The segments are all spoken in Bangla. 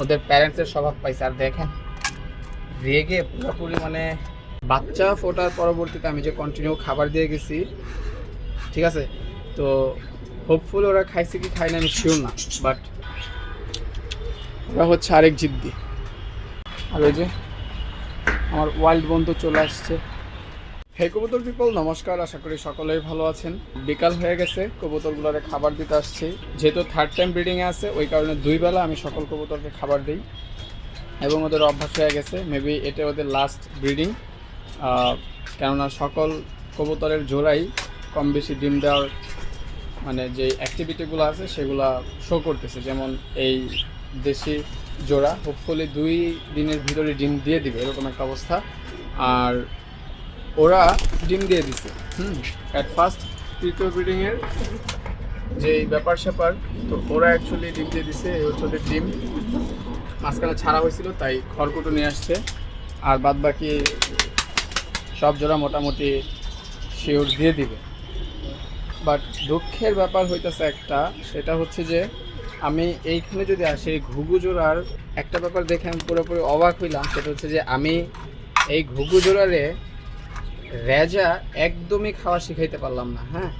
ওদের প্যারেন্টসের স্বভাব পাইছে। আর দেখেন, রেগে পুরোপুরি মানে বাচ্চা ফোটার পরবর্তীতে আমি যে কন্টিনিউ খাবার দিয়ে গেছি, ঠিক আছে? তো হোপফুল ওরা খাইছে কি খায় না আমি শিওর না বাট ওরা হচ্ছে আরেক জিদ্দি। আর ওই যে আমার ওয়াইল্ড বন্ধু চলে আসছে। হে কবুতর পিপল নমস্কার, আশা করি সকলেই ভালো আছেন। বিকাল হয়ে গেছে, কবুতরগুলোরে খাবার দিতে আসছি। যেহেতু থার্ড টাইম ব্রিডিংয়ে আছে, ওই কারণে দুই বেলা আমি সকল কবুতরকে খাবার দিই। এবং ওদের অভ্যাস হয়ে গেছে মেবি এটা ওদের লাস্ট ব্রিডিং কেননা সকল কবুতরের জোড়াই কম বেশি ডিম দেওয়ার মানে যে অ্যাক্টিভিটিগুলো আছে, সেগুলো শো করতেছে। যেমন এই দেশি জোড়া হোপফুলি দুই দিনের ভিতরে ডিম দিয়ে দিবে, এরকম একটা অবস্থা। আর ওরা ডিম দিয়ে দিছে। হুম অ্যাট ফার্স্ট তৃতীয় ব্রিডিংয়ের যে ব্যাপার স্যাপার, তো ওরা অ্যাকচুয়ালি ডিম দিয়ে দিছে, এই হচ্ছে ওদের ডিম। মাঝখানে ছাড়া হয়েছিল, তাই খড়কুটো নিয়ে আসছে। আর বাদ বাকি সব জোড়া মোটামুটি শিওর দিয়ে দিবে। বাট দুঃখের ব্যাপার হইতেছে একটা, সেটা হচ্ছে যে আমি এইখানে যদি আসি ঘুঘু জোড়ার একটা ব্যাপার দেখে আমি পুরোপুরি অবাক হইলাম, সেটা হচ্ছে যে আমি এই ঘুঘু জোড়ারে রেজা একদমই খাওয়া শিখাইতে পারলাম না হ্যাঁ?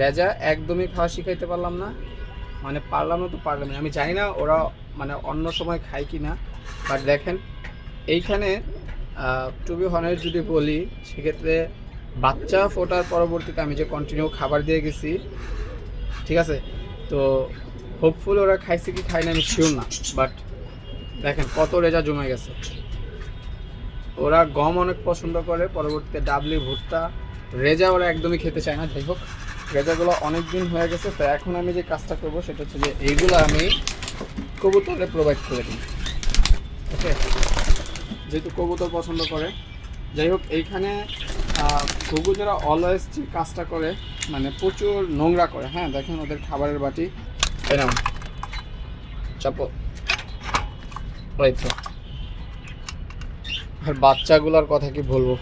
রেজা একদমই খাওয়া শিখাইতে পারলাম না। মানে পারলাম না তো পারলাম না। আমি জানি না ওরা মানে অন্য সময় খায় কি না বাট দেখেন, এইখানে টু বি হনের যদি বলি, সেক্ষেত্রে বাচ্চা ফোটার পরবর্তীতে আমি যে কন্টিনিউ খাবার দিয়ে গেছি, ঠিক আছে? তো হোপফুল ওরা খাইছে কি খায় না আমি শিওর না বাট দেখেন কত রেজা জমে গেছে। ওরা গম অনেক পছন্দ করে, পরবর্তীতে ডাবলি, ভুট্টা, রেজা ওরা একদমই খেতে চায় না, যাই হোক। রেজাগুলো অনেক দিন হয়ে গেছে, তো এখন আমি যে কাজটা করব সেটা হচ্ছে যে এইগুলো আমি কবুতরে প্রোভাইড করে দিই। ওকে? যেহেতু কবুতর পছন্দ করে। যাই হোক, এইখানে ঘুঘু যারা অলওয়েজ যে কাজটা করে মানে প্রচুর নোংরা করে হ্যাঁ দেখেন ওদের খাবারের বাটি। নাও। চাপো। তো। আর বাচ্চাগুলোর কথা কি বলব?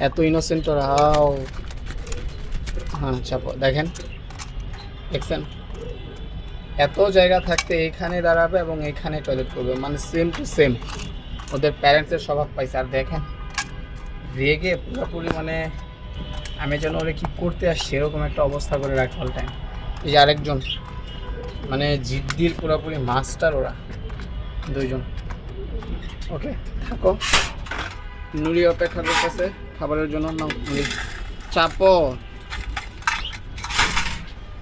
এত ইনোসেন্ট ওরা, হাও। হ্যাঁ চাপো, দেখেন। দেখছেন? এত জায়গা থাকতে এইখানে দাঁড়াবে এবং এইখানে টয়লেট করবে। মানে সেম টু সেম ওদের প্যারেন্টসের স্বভাব পাইছে। আর দেখেন, রেগে পুরোপুরি মানে আমি যেন ওরা কী করতে আসছি, সেরকম একটা অবস্থা করে রাখে অল টাইম এই যে আরেকজন। মানে জিদ্দির পুরোপুরি মাস্টার ওরা। দুইজন। ওকে, থাকো। নুরি অপেক্ষা করতেছে, খাবারের জন্য। না নুরি। চাপো।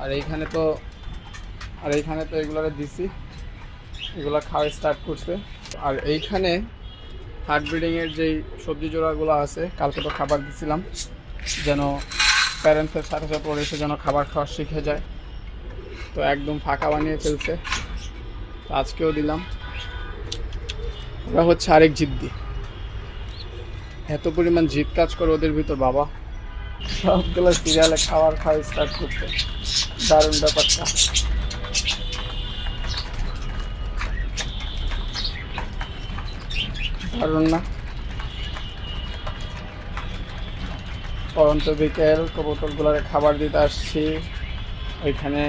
আর এইখানে তো, আর এইখানে তো এগুলোরে দিছি। এগুলো খাওয়া স্টার্ট করছে। আর এইখানে হার্ট ব্রিডিংয়ের যেই সবজি জোড়াগুলো আছে, কালকে তো খাবার দিছিলাম, যেন প্যারেন্টসের সাথে সাথে এসে যেন খাবার খাওয়া শিখে যায়। তো একদম ফাঁকা বানিয়ে ফেলছে। আজকেও দিলাম। ওরা হচ্ছে আরেক জিদ্দি। এত পরিমাণ জিদ কাজ করে ওদের ভিতর, বাবা। সবগুলো সিরিয়ালে খাবার খাওয়া স্টার্ট করতে দারুণ ব্যাপারটা। দারুণ না? পরন্ত বিকেল কবুতরগুলোরে খাবার দিতে আসছি। ওইখানে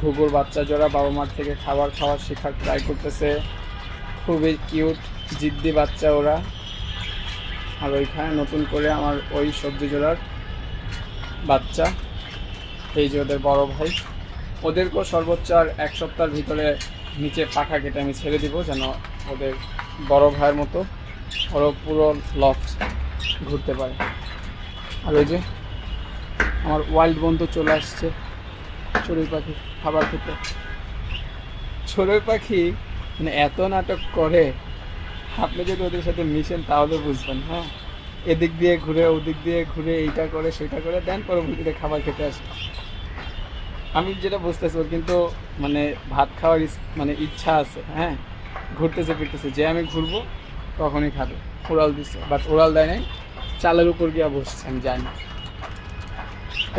ঘুঘুর বাচ্চা জোড়া বাবা মার থেকে খাবার খাওয়ার শেখার ট্রাই করতেছে। খুবই কিউট, জিদ্দি বাচ্চা ওরা। আর ওইখানে নতুন করে আমার ওই সবজি জোড়ার বাচ্চা। এই যে ওদের বড় ভাই। ওদেরকেও সর্বোচ্চ আর এক সপ্তাহের ভিতরে নিচে পাখা কেটে আমি ছেড়ে দিব যেন ওদের বড় ভাইয়ের মতো ওরা পুরো লফট ঘুরতে পারে। আর ওই যে আমার ওয়াইল্ড বন্ধু চলে আসছে, চড়ুই পাখি, খাবার খেতে। চড়ুই পাখি মানে এত নাটক করে, আপনি যদি ওদের সাথে মিশেন তাহলে বুঝবেন হ্যাঁ? এদিক দিয়ে ঘুরে, ওদিক দিয়ে ঘুরে, এইটা করে, সেটা করে দেন পরবর্তীতে খাবার খেতে আসে আমি যেটা বুঝতেছি, ওর কিন্তু মানে ভাত খাওয়ার মানে ইচ্ছা আছে হ্যাঁ? ঘুরতেছে, ফিরতেছে, যে আমি ঘুরবো, তখনই খাবে ওরাল দিচ্ছে বাট ওরাল দেয় নাই, চালের উপর গিয়া বসছে, আমি জানি।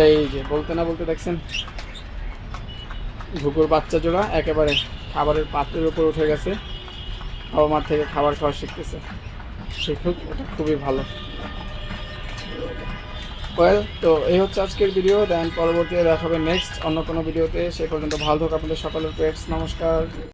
এই যে, বলতে না বলতে দেখছেন ঘুকুর বাচ্চা জোড়া, একেবারে খাবারের পাত্রের উপর উঠে গেছে। বাবা মার থেকে খাবার খাওয়া শিখতেছে। শিখুক এটা খুবই ভালো। ওয়েল তো এই হচ্ছে আজকের ভিডিও দেন পরবর্তীতে দেখাবে নেক্সট অন্য কোনো ভিডিওতে সে পর্যন্ত ভালো থাকুক আপনাদের সকলের পেটস নমস্কার।